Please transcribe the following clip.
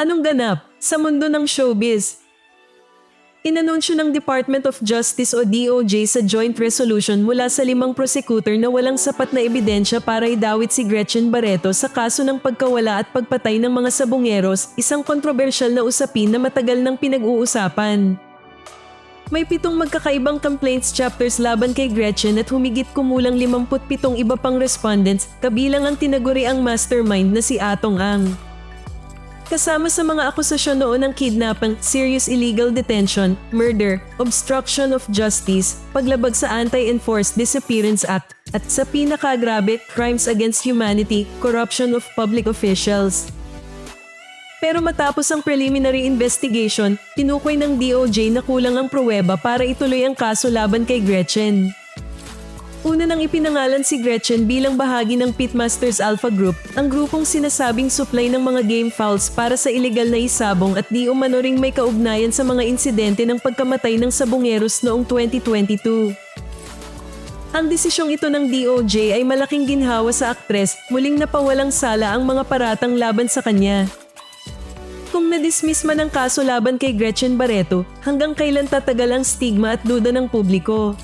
Anong ganap sa mundo ng showbiz? Inanunsyo ng Department of Justice o DOJ sa joint resolution mula sa limang prosecutor na walang sapat na ebidensya para idawit si Gretchen Barreto sa kaso ng pagkawala at pagpatay ng mga sabongeros, isang kontrobersyal na usapin na matagal nang pinag-uusapan. May pitong magkakaibang complaints chapters laban kay Gretchen at humigit kumulang 57 iba pang respondents, kabilang ang tinaguri ang mastermind na si Atong Ang. Kasama sa mga akusasyon noon ng kidnapping, serious illegal detention, murder, obstruction of justice, paglabag sa Anti-Enforced Disappearance Act, at sa pinakagrabe, crimes against humanity, corruption of public officials. Pero matapos ang preliminary investigation, tinukoy ng DOJ na kulang ang pruweba para ituloy ang kaso laban kay Gretchen. Una nang ipinangalan si Gretchen bilang bahagi ng Pitmasters Alpha Group, ang grupong sinasabing supply ng mga game fouls para sa ilegal na isabong at di umano ring may kaugnayan sa mga insidente ng pagkamatay ng sabongeros noong 2022. Ang desisyong ito ng DOJ ay malaking ginhawa sa aktres, muling napawalang sala ang mga paratang laban sa kanya. Kung nadismiss man ang kaso laban kay Gretchen Barreto, hanggang kailan tatagal ang stigma at duda ng publiko?